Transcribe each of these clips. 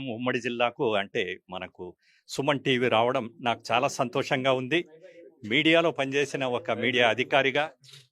అనంతపురం ఉమ్మడి జిల్లాకు అంటే మనకు సుమన్ టీవీ రావడం నాకు చాలా సంతోషంగా ఉంది. మీడియాలో పనిచేసిన ఒక మీడియా అధికారిగా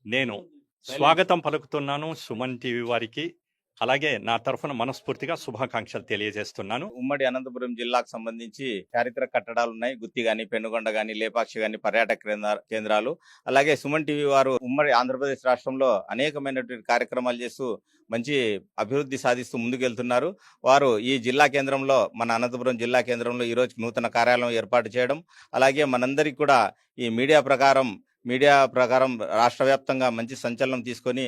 నేను స్వాగతం పలుకుతున్నాను సుమన్ టీవీ వారికి. అలాగే నా తరఫున మనస్ఫూర్తిగా శుభాకాంక్షలు తెలియజేస్తున్నాను. ఉమ్మడి అనంతపురం జిల్లాకు సంబంధించి చారిత్రక కట్టడాలు ఉన్నాయి. గుత్తి గాని పెనుగొండ గాని లేపాక్షి గాని పర్యాటక కేంద్ర- కేంద్రాలు. అలాగే సుమన్ టీవీ వారు ఉమ్మడి ఆంధ్రప్రదేశ్ రాష్ట్రంలో అనేకమైనటువంటి కార్యక్రమాలు చేస్తూ మంచి అభివృద్ధి సాధిస్తూ ముందుకెళ్తున్నారు. వారు ఈ జిల్లా కేంద్రంలో మన అనంతపురం జిల్లా కేంద్రంలో ఈ రోజు నూతన కార్యాలయం ఏర్పాటు చేయడం అలాగే మనందరికీ కూడా ఈ మీడియా ప్రకారం మీడియా ప్రకారం రాష్ట్ర వ్యాప్తంగా మంచి సంచలనం తీసుకొని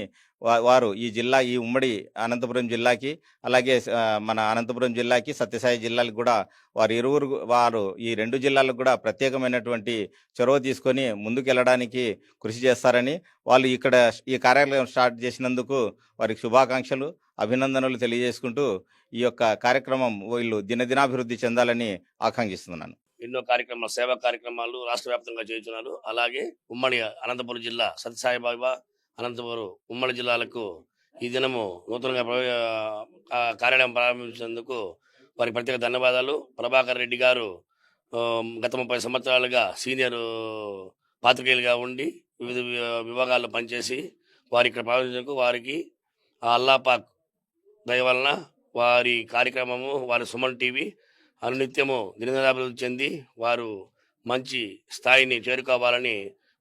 వారు ఈ జిల్లా ఈ ఉమ్మడి అనంతపురం జిల్లాకి అలాగే మన అనంతపురం జిల్లాకి సత్యసాయి జిల్లాలకు కూడా వారు ఇరువురు వారు ఈ రెండు జిల్లాలకు కూడా ప్రత్యేకమైనటువంటి చొరవ తీసుకొని ముందుకెళ్ళడానికి కృషి చేస్తారని వాళ్ళు ఇక్కడ ఈ కార్యక్రమం స్టార్ట్ చేసినందుకు వారికి శుభాకాంక్షలు అభినందనలు తెలియజేసుకుంటూ ఈ యొక్క కార్యక్రమం వీళ్ళు దినదినాభివృద్ధి చెందాలని ఆకాంక్షిస్తున్నాను. ఎన్నో కార్యక్రమాలు సేవా కార్యక్రమాలు రాష్ట్ర వ్యాప్తంగా చేస్తున్నారు అలాగే ఉమ్మడి అనంతపురం జిల్లా సత్యసాయిబాబా అనంతపురం ఉమ్మడి జిల్లాలకు ఈ దినము నూతనంగా కార్యాలయం ప్రారంభించినందుకు వారికి ప్రత్యేక ధన్యవాదాలు. ప్రభాకర్ రెడ్డి గారు గత ముప్పై సంవత్సరాలుగా సీనియర్ పాత్రికేయులుగా ఉండి వివిధ వి- విభాగాల్లో పనిచేసి వారి ఇక్కడ ప్రారంభించినందుకు వారికి అల్లాపాక్ దయ వలన వారి కార్యక్రమము వారి సుమన్ టీవీ అనునిత్యము నిరంజనాభివృద్ధి చెంది వారు మంచి స్థాయిని చేరుకోవాలని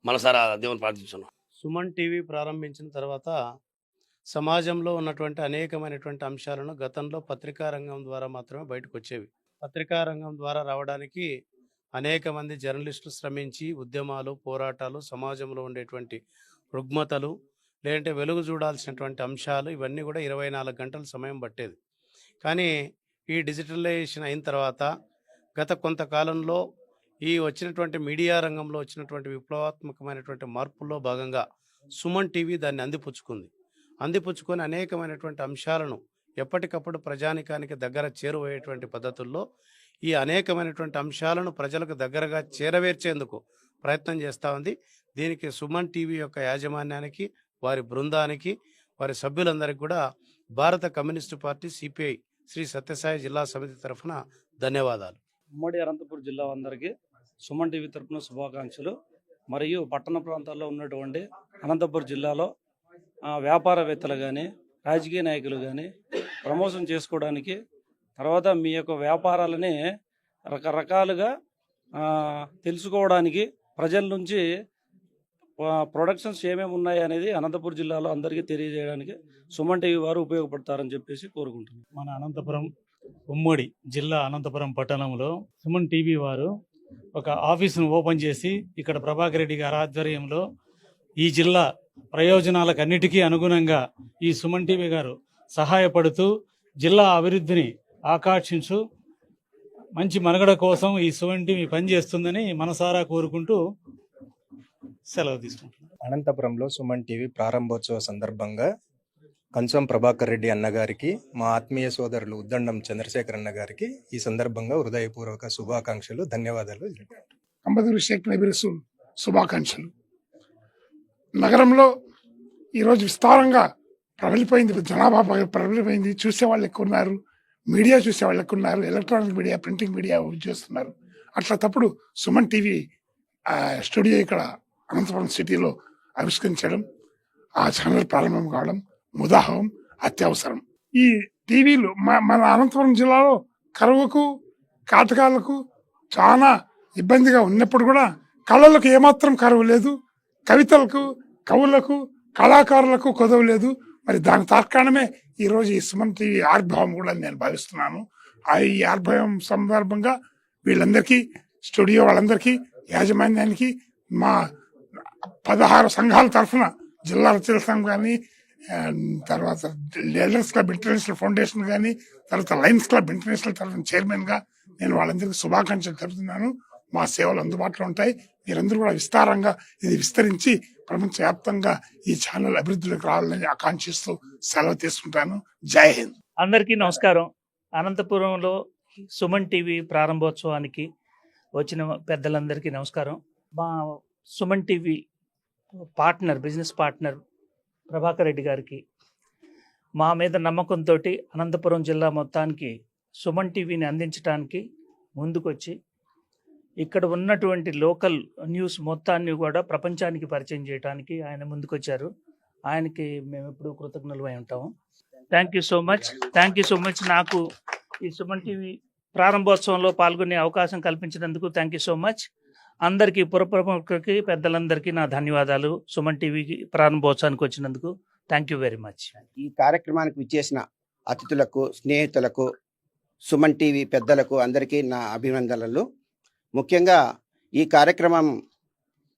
మనసారా దేవుని ప్రార్థిస్తున్నాం సుమన్ టీవీ ప్రారంభించిన తర్వాత సమాజంలో ఉన్నటువంటి అనేకమైనటువంటి అంశాలను గతంలో పత్రికా రంగం ద్వారా మాత్రమే బయటకు వచ్చేవి పత్రికా రంగం ద్వారా రావడానికి అనేక మంది జర్నలిస్టులు శ్రమించి ఉద్యమాలు పోరాటాలు సమాజంలో ఉండేటువంటి రుగ్మతలు లేదంటే వెలుగు చూడాల్సినటువంటి అంశాలు ఇవన్నీ కూడా ఇరవై నాలుగు గంటల సమయం పట్టేది. కానీ ఈ డిజిటలైజేషన్ అయిన తర్వాత గత కొంతకాలంలో ఈ వచ్చినటువంటి మీడియా రంగంలో వచ్చినటువంటి విప్లవాత్మకమైనటువంటి మార్పుల్లో భాగంగా సుమన్ టీవీ దాన్ని అందిపుచ్చుకుంది. అందిపుచ్చుకొని అనేకమైనటువంటి అంశాలను ఎప్పటికప్పుడు ప్రజానికానికి దగ్గర చేరువయ్యేటువంటి పద్ధతుల్లో ఈ అనేకమైనటువంటి అంశాలను ప్రజలకు దగ్గరగా చేరవేర్చేందుకు ప్రయత్నం చేస్తూ ఉంది. దీనికి సుమన్ టీవీ యొక్క యాజమాన్యానికి వారి బృందానికి వారి సభ్యులందరికీ కూడా భారత communist party CPI Shri Sathya Sai సమితి తరఫున ధన్యవాదాలు. ఉమ్మడి అనంతపురం జిల్లా అందరికీ సుమన్ టీవీ తరపున శుభాకాంక్షలు. మరియు పట్టణ ప్రాంతాల్లో ఉన్నటువంటి అనంతపురం జిల్లాలో వ్యాపారవేత్తలు కానీ రాజకీయ నాయకులు కానీ ప్రమోషన్ చేసుకోవడానికి తర్వాత మీ యొక్క వ్యాపారాలని రకరకాలుగా తెలుసుకోవడానికి ప్రజల నుంచి ప్రొడక్షన్స్ ఏమేమి ఉన్నాయి అనేది అనంతపురం జిల్లాలో అందరికీ తెలియజేయడానికి సుమన్ టీవీ వారు ఉపయోగపడతారని చెప్పేసి కోరుకుంటున్నాను మన అనంతపురం ఉమ్మడి జిల్లా అనంతపురం పట్టణంలో సుమన్ టీవీ వారు ఒక ఆఫీసును ఓపెన్ చేసి ఇక్కడ ప్రభాకర్ రెడ్డి గారి ఆధ్వర్యంలో ఈ జిల్లా ప్రయోజనాలకు అన్నిటికీ అనుగుణంగా ఈ సుమన్ టీవీ గారు సహాయపడుతూ జిల్లా అభివృద్ధిని ఆకాంక్షించు మంచి మనుగడ కోసం ఈ సుమన్ టీవీ పనిచేస్తుందని మనసారా కోరుకుంటూ సెలవు తీసుకుంటున్నాను. అనంతపురంలో సుమన్ టీవీ ప్రారంభోత్సవ సందర్భంగా కంచం ప్రభాకర్ రెడ్డి అన్నగారికి మా ఆత్మీయ సోదరులు ఉద్దండం చంద్రశేఖర్ అన్న గారికి ఈ సందర్భంగా హృదయపూర్వక శుభాకాంక్షలు ధన్యవాదాలు కంబదూరి షేక్ శుభాకాంక్షలు. నగరంలో ఈరోజు విస్తారంగా ప్రబలిపోయింది జనాభా ప్రబలిపోయింది. చూసే వాళ్ళు ఎక్కువ ఉన్నారు మీడియా చూసే వాళ్ళు ఎక్కువ ఉన్నారు ఎలక్ట్రానిక్ మీడియా ప్రింటింగ్ మీడియా చేస్తున్నారు అట్లా తప్పుడు సుమన్ టీవీ స్టూడియో ఇక్కడ అనంతపురం సిటీలో ఆవిష్కరించడం ఆ ఛానల్ ప్రారంభం కావడం ముదాహం అత్యవసరం. ఈ టీవీలు మన అనంతపురం జిల్లాలో కరువుకు కాటకాలకు చాలా ఇబ్బందిగా ఉన్నప్పుడు కూడా కళలకు ఏమాత్రం కరువు లేదు. కవితలకు కవులకు కళాకారులకు కొదవ లేదు. మరి దాని తార్కాణమే ఈరోజు ఈ సుమన్ టీవీ ఆర్భావం కూడా నేను భావిస్తున్నాను. ఆ ఈ ఆర్భావం సందర్భంగా వీళ్ళందరికీ స్టూడియో వాళ్ళందరికీ యాజమాన్యానికి మా పదహారు సంఘాల తరఫున జిల్లా రచయిత సంఘం కానీ తర్వాత లీడర్స్ క్లబ్ ఇంటర్నేషనల్ ఫౌండేషన్ కానీ తర్వాత లయన్స్ క్లబ్ ఇంటర్నేషనల్ తరఫున చైర్మన్గా నేను వాళ్ళందరికీ శుభాకాంక్షలు తెలుపుతున్నాను. మా సేవలు అందుబాటులో ఉంటాయి. మీరందరూ కూడా విస్తారంగా ఇది విస్తరించి ప్రపంచవ్యాప్తంగా ఈ ఛానల్ అభివృద్ధిలోకి రావాలని ఆకాంక్షిస్తూ సెలవు తీసుకుంటాను. జై హింద్. అందరికీ నమస్కారం. అనంతపురంలో సుమన్ టీవీ ప్రారంభోత్సవానికి వచ్చిన పెద్దలందరికీ నమస్కారం. మా Suman TV partner business partner Prabhakar Reddy గారికి మా మీద నమ్మకంతో అనంతపురం జిల్లా మొత్తానికి సుమన్ టీవీని అందించడానికి ముందుకొచ్చి ఇక్కడ ఉన్నటువంటి లోకల్ న్యూస్ మొత్తాన్ని కూడా ప్రపంచానికి పరిచయం చేయడానికి ఆయన ముందుకొచ్చారు. ఆయనకి మేము ఎప్పుడూ కృతజ్ఞులమై ఉంటాము. Thank you so much thank you so much నాకు ఈ సుమన్ టీవీ ప్రారంభోత్సవంలో పాల్గొనే అవకాశం కల్పించినందుకు థ్యాంక్ యూ సో మచ్ అందరికీ పురప్రముఖులకి పెద్దలందరికీ నా ధన్యవాదాలు. సుమన్ టీవీకి ప్రారంభోత్సవానికి వచ్చినందుకు థ్యాంక్ యూ వెరీ మచ్. ఈ కార్యక్రమానికి విచ్చేసిన అతిథులకు స్నేహితులకు సుమన్ టీవీ పెద్దలకు అందరికీ నా అభినందనలు. ముఖ్యంగా ఈ కార్యక్రమం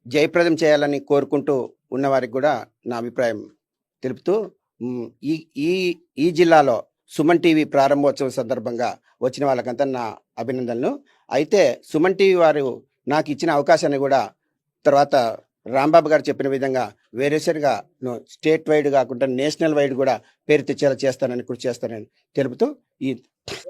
జయప్రదం చేయాలని కోరుకుంటూ ఉన్నవారికి కూడా నా అభిప్రాయం తెలుపుతూ ఈ ఈ ఈ జిల్లాలో సుమన్ టీవీ ప్రారంభోత్సవం సందర్భంగా వచ్చిన వాళ్ళకంతా నా అభినందనలు. అయితే సుమన్ టీవీ వారు నాకు ఇచ్చిన అవకాశాన్ని కూడా తర్వాత రాంబాబు గారు చెప్పిన విధంగా వేరేసరిగా స్టేట్ వైడ్ కాకుండా నేషనల్ వైడ్ కూడా పేరు తెచ్చేలా చేస్తానని కృషి చేస్తానని తెలుపుతూ ఈ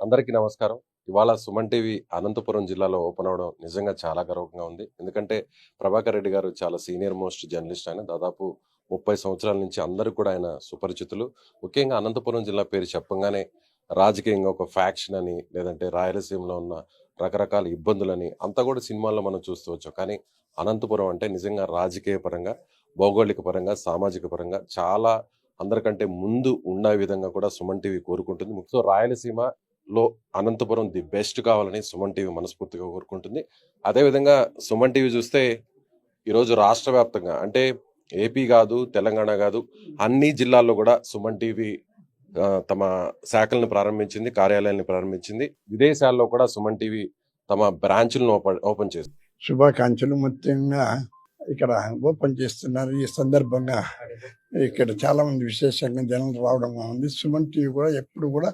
అందరికీ నమస్కారం. ఇవాళ సుమన్ టీవీ అనంతపురం జిల్లాలో ఓపెన్ అవడం నిజంగా చాలా గర్వంగా ఉంది. ఎందుకంటే ప్రభాకర్ రెడ్డి గారు చాలా సీనియర్ మోస్ట్ జర్నలిస్ట్ ఆయన. దాదాపు ముప్పై సంవత్సరాల నుంచి అందరూ కూడా ఆయన సుపరిచితులు. ముఖ్యంగా అనంతపురం జిల్లా పేరు చెప్పంగానే రాజకీయంగా ఒక ఫ్యాక్షన్ అని లేదంటే రాయలసీమలో ఉన్న రకరకాల ఇబ్బందులని అంతా కూడా సినిమాల్లో మనం చూస్తూ వచ్చాం. కానీ అనంతపురం అంటే నిజంగా రాజకీయ పరంగా భౌగోళిక పరంగా సామాజిక పరంగా చాలా అందరికంటే ముందు ఉన్న విధంగా కూడా సుమన్ టీవీ కోరుకుంటుంది. సో రాయలసీమలో అనంతపురం ది బెస్ట్ కావాలని సుమన్ టీవీ మనస్ఫూర్తిగా కోరుకుంటుంది. అదేవిధంగా సుమన్ టీవీ చూస్తే ఈరోజు రాష్ట్ర వ్యాప్తంగా అంటే ఏపీ కాదు తెలంగాణ కాదు అన్ని జిల్లాల్లో కూడా సుమన్ టీవీ తమ శాఖలను ప్రారంభించింది కార్యాలయాన్ని ప్రారంభించింది. విదేశాల్లో కూడా సుమన్ టీవీ తమ బ్రాంచ్లను ఓపెన్ ఓపెన్ చేసింది శుభాకాంక్షలు ముఖ్యంగా ఇక్కడ ఓపెన్ చేస్తున్నారు. ఈ సందర్భంగా ఇక్కడ చాలా మంది విశేషంగా జనం రావడం ఉంది సుమన్ టీవీ కూడా ఎప్పుడు కూడా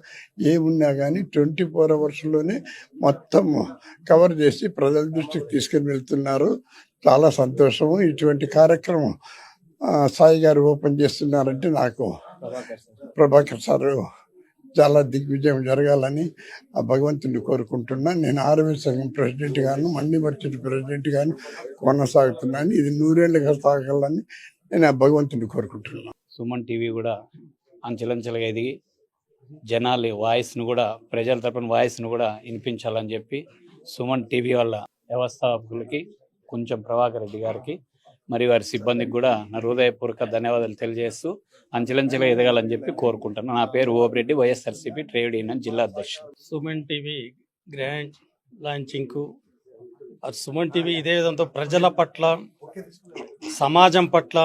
ఏమున్నా కానీ ట్వంటీ ఫోర్ అవర్స్లోనే మొత్తం కవర్ చేసి ప్రజల దృష్టికి తీసుకుని వెళ్తున్నారు. చాలా సంతోషము. ఇటువంటి కార్యక్రమం సాయి గారు ఓపెన్ చేస్తున్నారంటే నాకు ప్రభాకర్ సారు. చాలా దిగ్విజయం జరగాలని ఆ భగవంతుని కోరుకుంటున్నా. నేను ఆర్మీ సంఘం ప్రెసిడెంట్ గాను మండి మర్చెంట్ ప్రెసిడెంట్ గాను కొనసాగుతున్నాను. ఇది నూరేళ్ళుగా సాగాలని నేను ఆ భగవంతుని కోరుకుంటున్నాను సుమన్ టీవీ కూడా అంచెలంచెలుగా ఎదిగి జనాలి వాయిస్ను కూడా ప్రజల తరపున వాయిస్ను కూడా వినిపించాలని చెప్పి సుమన్ టీవీ వాళ్ళ వ్యవస్థాపకులకి కొంచెం ప్రభాకర్ రెడ్డి గారికి మరియు వారి సిబ్బందికి కూడా నా హృదయపూర్వక ధన్యవాదాలు తెలియజేస్తూ అంచెలంచెలుగా ఎదగాలని చెప్పి కోరుకుంటాను నా పేరు ఓబిరెడ్డి వైఎస్ఆర్సీపీ ట్రేడ్ యూనియన్ జిల్లా అధ్యక్షుడు. సుమన్ టీవీ గ్రాండ్ లాంచింగ్కు సుమన్ టీవీ ఇదే విధంతో ప్రజల పట్ల సమాజం పట్ల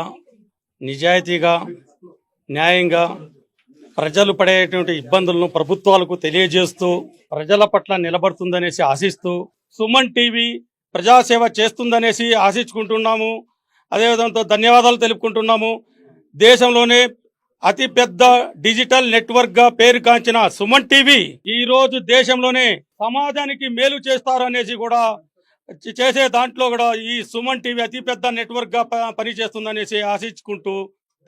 నిజాయితీగా న్యాయంగా ప్రజలు పడేటువంటి ఇబ్బందులను ప్రభుత్వాలకు తెలియజేస్తూ ప్రజల పట్ల నిలబడుతుందనేసి ఆశిస్తూ సుమన్ టీవీ ప్రజాసేవ చేస్తుందనేసి ఆశించుకుంటున్నాము. అదేవిధంతో ధన్యవాదాలు తెలుపుకుంటున్నాము. దేశంలోనే అతి పెద్ద డిజిటల్ నెట్వర్క్గా పేరు కాంచిన సుమన్ టీవీ ఈ రోజు దేశంలోనే సమాజానికి మేలు చేస్తారు అనేసి కూడా చేసే దాంట్లో కూడా ఈ సుమన్ టీవీ అతిపెద్ద నెట్వర్క్గా నెట్వర్క్గా పనిచేస్తుందనేసి ఆశించుకుంటూ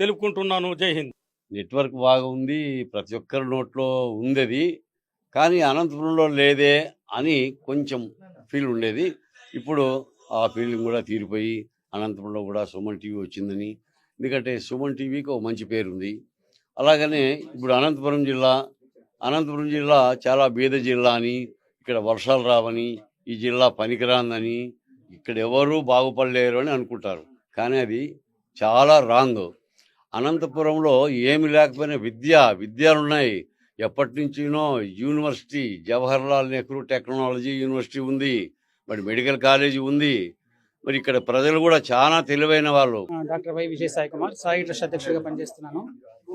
తెలుపుకుంటున్నాను. జై హింద్. నెట్వర్క్ బాగుంది ప్రతి ఒక్కరి నోట్లో ఉంది అది కానీ అనంతపురంలో లేదే అని కొంచెం ఫీల్ ఉండేది. ఇప్పుడు ఆ ఫీలింగ్ కూడా తీరిపోయి అనంతపురంలో కూడా సుమన్ టీవీ వచ్చిందని. ఎందుకంటే సుమన్ టీవీకి ఒక మంచి పేరు ఉంది అలాగనే ఇప్పుడు అనంతపురం జిల్లా అనంతపురం జిల్లా చాలా బీద జిల్లా అని ఇక్కడ వర్షాలు రావని ఈ జిల్లా పనికిరాందని ఇక్కడ ఎవరూ బాగుపడలేరు అని అనుకుంటారు. కానీ అది చాలా రాంగ్. అనంతపురంలో ఏమి లేకపోయినా విద్య విద్యలు ఉన్నాయి. ఎప్పటి నుంచినో university Jawaharlal Nehru technology university ఉంది. మరి మెడికల్ కాలేజీ ఉంది. మరి ఇక్కడ ప్రజలు కూడా చాలా తెలివైన వాళ్ళు. Doctor Y Vijay Sai Kumar Sai trust అధ్యక్షుడిగా పనిచేస్తున్నాను.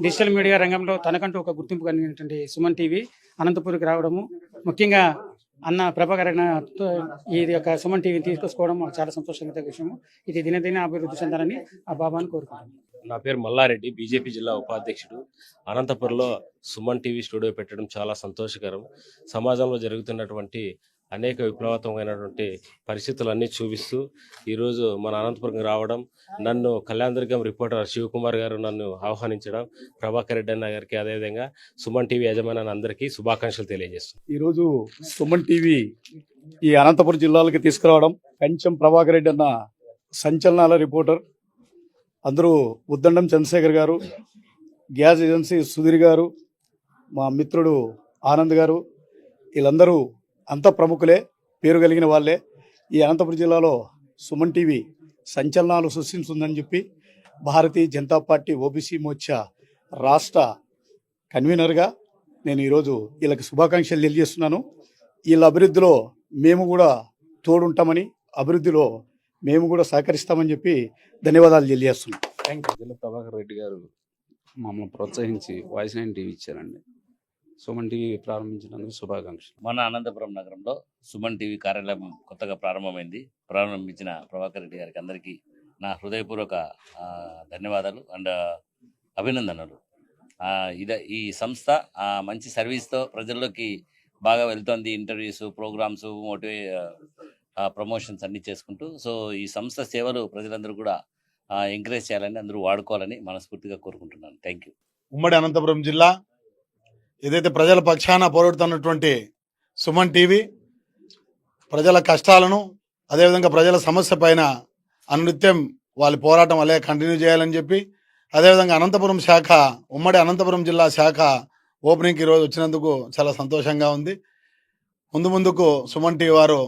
డిజిటల్ మీడియా రంగంలో తనకంటూ ఒక గుర్తింపు కలిగినటువంటి సుమన్ టీవీ అనంతపూర్కి రావడము ముఖ్యంగా అన్న ప్రభాకర్ ఇది ఈ యొక్క సుమన్ టీవీని తీసుకొచ్చుకోవడం చాలా సంతోషంగా విషయము. ఇది దినదిన అభివృద్ధి చెందాలని ఆ బాబాను కోరుకుంటున్నాను. నా పేరు మల్లారెడ్డి బీజేపీ జిల్లా ఉపాధ్యక్షుడు. అనంతపురంలో సుమన్ టీవీ స్టూడియో పెట్టడం చాలా సంతోషకరం. సమాజంలో జరుగుతున్నటువంటి అనేక విప్లవాత్మకమైనటువంటి పరిస్థితులన్నీ చూపిస్తూ ఈరోజు మన అనంతపురం రావడం నన్ను కళ్యాణదుర్గం రిపోర్టర్ శివకుమార్ గారు నన్ను ఆహ్వానించడం ప్రభాకర్ రెడ్డి అన్న గారికి అదేవిధంగా సుమన్ టీవీ యజమాని అందరికీ శుభాకాంక్షలు తెలియజేస్తున్నాను. ఈరోజు సుమన్ టీవీ ఈ అనంతపురం జిల్లాలకి తీసుకురావడం కంచెం ప్రభాకర్ రెడ్డి అన్న సంచలనాల రిపోర్టర్ అందరూ ఉద్దండం చంద్రశేఖర్ గారు గ్యాస్ ఏజెన్సీ సుధీర్ గారు మా మిత్రుడు ఆనంద్ గారు వీళ్ళందరూ అంత ప్రముఖులే పేరు కలిగిన వాళ్ళే. ఈ అనంతపురం జిల్లాలో సుమన్ టీవీ సంచలనాలు సృష్టించుందని చెప్పి భారతీయ జనతా పార్టీ ఓబీసీ మోర్చా రాష్ట్ర కన్వీనర్గా నేను ఈరోజు వీళ్ళకి శుభాకాంక్షలు తెలియజేస్తున్నాను. వీళ్ళ అభివృద్ధిలో మేము కూడా తోడుంటామని అభివృద్ధిలో మేము కూడా సహకరిస్తామని చెప్పి ధన్యవాదాలు తెలియజేస్తున్నాం. థ్యాంక్ యూ జిల్లా ప్రభాకర్ రెడ్డి గారు మమ్మల్ని ప్రోత్సహించి వాయిస్ నైన్ టీవీ ఇచ్చారండి. సుమన్ టీవీ ప్రారంభించినందుకు శుభాకాంక్షలు. మన అనంతపురం నగరంలో సుమన్ టీవీ కార్యాలయం కొత్తగా ప్రారంభమైంది. ప్రారంభించిన ప్రభాకర్ రెడ్డి గారికి అందరికీ నా హృదయపూర్వక ధన్యవాదాలు అండ్ అభినందనలు. ఆ, ఇద ఈ సంస్థ ఆ, మంచి సర్వీస్తో ప్రజల్లోకి బాగా వెళ్తోంది. ఇంటర్వ్యూస్ ప్రోగ్రామ్స్ మోటివే ప్రమోషన్స్ అన్ని చేసుకుంటూ సో ఈ సంస్థ సేవలు ప్రజలందరూ కూడా ఎంకరేజ్ చేయాలని అందరూ వాడుకోవాలని మనస్ఫూర్తిగా కోరుకుంటున్నాను. థ్యాంక్ యూ ఉమ్మడి అనంతపురం జిల్లా ఏదైతే ప్రజల పక్షాన పోరాడుతున్నటువంటి సుమన్ టీవీ ప్రజల కష్టాలను అదేవిధంగా ప్రజల సమస్య పైన అనునిత్యం వాళ్ళ పోరాటం అలాగే కంటిన్యూ చేయాలని చెప్పి అదేవిధంగా అనంతపురం శాఖ ఉమ్మడి అనంతపురం జిల్లా శాఖ ఓపెనింగ్కి ఈరోజు వచ్చినందుకు చాలా సంతోషంగా ఉంది. ముందు ముందుకు సుమన్ టీవీ వారు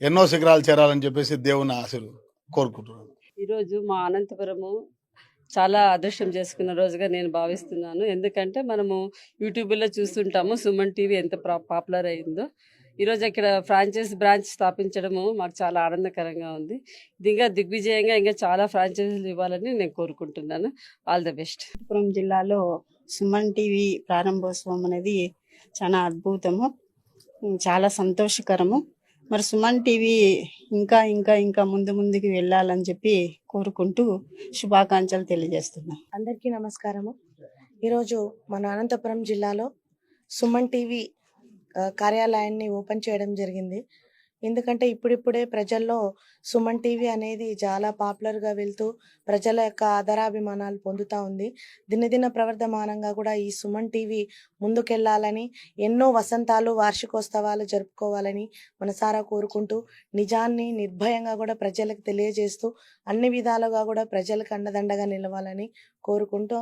ఎన్నో శిఖరాలు చేరాలని చెప్పేసి దేవుని ఆశలు కోరుకుంటున్నాను. ఈరోజు మా అనంతపురము చాలా అదృష్టం చేసుకున్న రోజుగా నేను భావిస్తున్నాను. ఎందుకంటే మనము యూట్యూబ్లో చూస్తుంటాము సుమన్ టీవీ ఎంత పాపులర్ అయిందో. ఈరోజు ఇక్కడ ఫ్రాంచైజ్ బ్రాంచ్ స్థాపించడము మాకు చాలా ఆనందకరంగా ఉంది. ఇది ఇంకా దిగ్విజయంగా ఇంకా చాలా ఫ్రాంచైజీలు ఇవ్వాలని నేను కోరుకుంటున్నాను. All the best. అనంతపురం జిల్లాలో సుమన్ టీవీ ప్రారంభోత్సవం అనేది చాలా అద్భుతము చాలా సంతోషకరము. మరి సుమన్ టీవీ ఇంకా ఇంకా ఇంకా ముందు ముందుకు వెళ్ళాలని చెప్పి కోరుకుంటూ శుభాకాంక్షలు తెలియజేస్తున్నాం. అందరికీ నమస్కారము. ఈరోజు మన అనంతపురం జిల్లాలో సుమన్ టీవీ కార్యాలయాన్ని ఓపెన్ చేయడం జరిగింది. ఎందుకంటే ఇప్పుడిప్పుడే ప్రజల్లో సుమన్ టీవీ అనేది చాలా పాపులర్గా వెళ్తూ ప్రజల యొక్క ఆదరాభిమానాలు పొందుతూ ఉంది. దినదిన ప్రవర్ధమానంగా కూడా ఈ సుమన్ టీవీ ముందుకెళ్ళాలని ఎన్నో వసంతాలు వార్షికోత్సవాలు జరుపుకోవాలని మనసారా కోరుకుంటూ నిజాన్ని నిర్భయంగా కూడా ప్రజలకు తెలియజేస్తూ అన్ని విధాలుగా కూడా ప్రజలకు అండదండగా నిలవాలని కోరుకుంటూ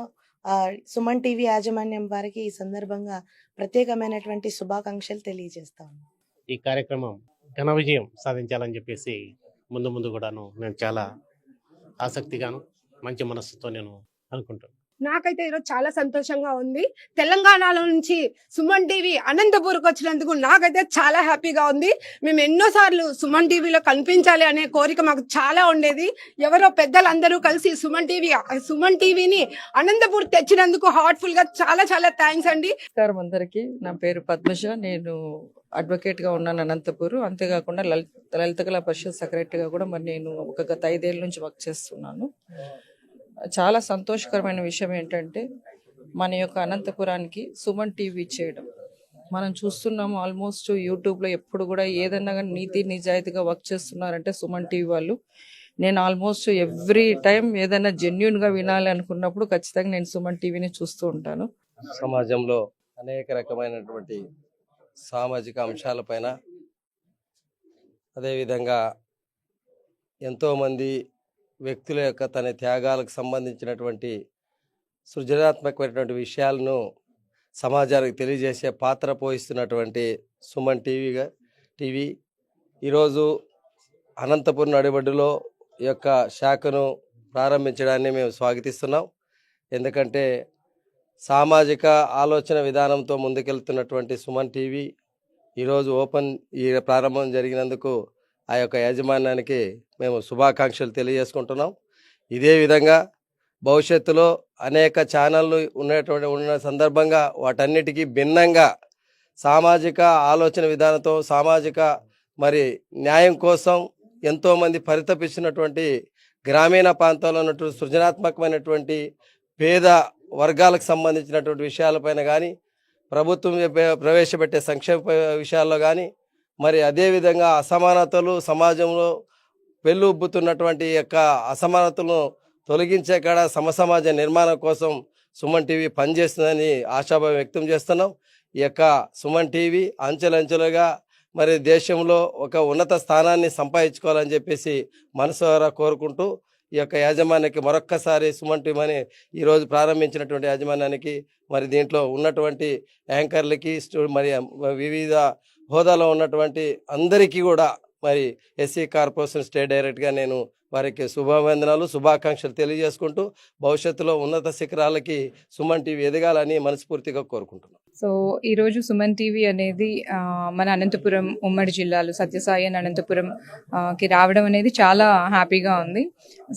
సుమన్ టీవీ యాజమాన్యం వారికి ఈ సందర్భంగా ప్రత్యేకమైనటువంటి శుభాకాంక్షలు తెలియజేస్తాను ఈ కార్యక్రమం ఘన విజయం సాధించాలని చెప్పేసి ముందు ముందు కూడాను నేను చాలా ఆసక్తిగాను మంచి మనస్సుతో నేను అనుకుంటాను నాకైతే ఈరోజు చాలా సంతోషంగా ఉంది. తెలంగాణలో నుంచి సుమన్ టీవీ అనంతపూర్కి వచ్చినందుకు నాకైతే చాలా హ్యాపీగా ఉంది. మేము ఎన్నోసార్లు సుమన్ టీవీలో కనిపించాలి అనే కోరిక మాకు చాలా ఉండేది. ఎవరో పెద్దలందరూ కలిసి సుమన్ టీవీ సుమన్ టీవీని అనంతపూర్ తెచ్చినందుకు హార్ట్ఫుల్గా చాలా చాలా థ్యాంక్స్ అండి. నమస్కారం అందరికీ. నా పేరు పద్మజ. నేను అడ్వకేట్గా ఉన్నాను అనంతపూర్. అంతేకాకుండా లలిత లలిత కళా పరిషత్ సెక్రటరీగా కూడా మరి నేను ఒక గత ఐదేళ్ళ నుంచి వర్క్ చేస్తున్నాను. చాలా సంతోషకరమైన విషయం ఏంటంటే మన యొక్క అనంతపురానికి సుమన్ టీవీ చేయడం మనం చూస్తున్నాము ఆల్మోస్ట్ యూట్యూబ్లో ఎప్పుడు కూడా ఏదన్నా కానీ నీతి నిజాయితీగా వర్క్ చేస్తున్నారంటే సుమన్ టీవీ వాళ్ళు. నేను ఆల్మోస్ట్ ఎవ్రీ టైం ఏదైనా జెన్యున్గా వినాలి అనుకున్నప్పుడు ఖచ్చితంగా నేను సుమన్ టీవీని చూస్తూ ఉంటాను. సమాజంలో అనేక రకమైనటువంటి సామాజిక అంశాలపైన అదేవిధంగా ఎంతోమంది వ్యక్తుల యొక్క తన త్యాగాలకు సంబంధించినటువంటి సృజనాత్మకమైనటువంటి విషయాలను సమాజానికి తెలియజేసే పాత్ర పోషిస్తున్నటువంటి సుమన్ టీవీగా టీవీ. ఈరోజు అనంతపురం నడిబడ్డులో యొక్క శాఖను ప్రారంభించడాన్ని మేము స్వాగతిస్తున్నాం. ఎందుకంటే సామాజిక ఆలోచన విధానంతో ముందుకెళ్తున్నటువంటి సుమన్ టీవీ ఈరోజు ఓపెన్ ఈ ప్రారంభం జరిగినందుకు ఆ యొక్క యాజమాన్యానికి మేము శుభాకాంక్షలు తెలియజేసుకుంటున్నాం. ఇదే విధంగా భవిష్యత్తులో అనేక ఛానళ్ళు ఉన్నటువంటి ఉన్న సందర్భంగా వాటన్నిటికీ భిన్నంగా సామాజిక ఆలోచన విధానంతో సామాజిక మరి న్యాయం కోసం ఎంతోమంది పరితపిస్తున్నటువంటి గ్రామీణ ప్రాంతాల్లో ఉన్నటువంటి సృజనాత్మకమైనటువంటి పేద వర్గాలకు సంబంధించినటువంటి విషయాలపైన కానీ ప్రభుత్వం ప్రవేశపెట్టే సంక్షేమ విషయాల్లో కానీ మరి అదేవిధంగా అసమానతలు సమాజంలో పెళ్ళుబ్బుతున్నటువంటి యొక్క అసమానతలను తొలగించే కాడ సమసమాజ నిర్మాణం కోసం సుమన్ టీవీ పనిచేస్తుందని ఆశాభావం వ్యక్తం చేస్తున్నాం. ఈ యొక్క సుమన్ టీవీ అంచెలంచెలుగా మరి దేశంలో ఒక ఉన్నత స్థానాన్ని సంపాదించుకోవాలని చెప్పేసి మనసు కోరుకుంటూ ఈ యొక్క యాజమాన్యానికి మరొక్కసారి సుమన్ టీవీ అని ఈరోజు ప్రారంభించినటువంటి యాజమాన్యానికి మరి దీంట్లో ఉన్నటువంటి యాంకర్లకి స్టూ- మరి వివిధ హోదాలో ఉన్నటువంటి అందరికీ కూడా మరి ఎస్సీ కార్పొరేషన్ స్టేట్ డైరెక్ట్గా నేను వారికి శుభవందనాలు శుభాకాంక్షలు తెలియజేసుకుంటూ భవిష్యత్తులో ఉన్నత శిఖరాలకి సుమన్ టీవీ ఎదగాలని మనస్ఫూర్తిగా కోరుకుంటున్నాను సో ఈరోజు సుమన్ టీవీ అనేది మన అనంతపురం ఉమ్మడి జిల్లాలు సత్యసాయి అని అనంతపురం కి రావడం అనేది చాలా హ్యాపీగా ఉంది.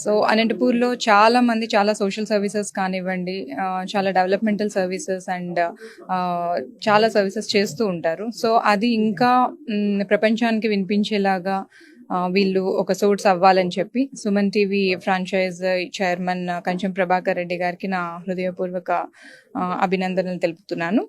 సో అనంతపూర్లో చాలా మంది చాలా సోషల్ సర్వీసెస్ కానివ్వండి చాలా డెవలప్మెంటల్ సర్వీసెస్ అండ్ చాలా సర్వీసెస్ చేస్తూ ఉంటారు. సో అది ఇంకా ప్రపంచానికి వినిపించేలాగా వీళ్ళు ఒక సోర్స్ అవ్వాలని చెప్పి Suman TV franchise chairman Kanchem Prabhakar Reddy గారికి నా హృదయపూర్వక అభినందనలు తెలుపుతున్నాను.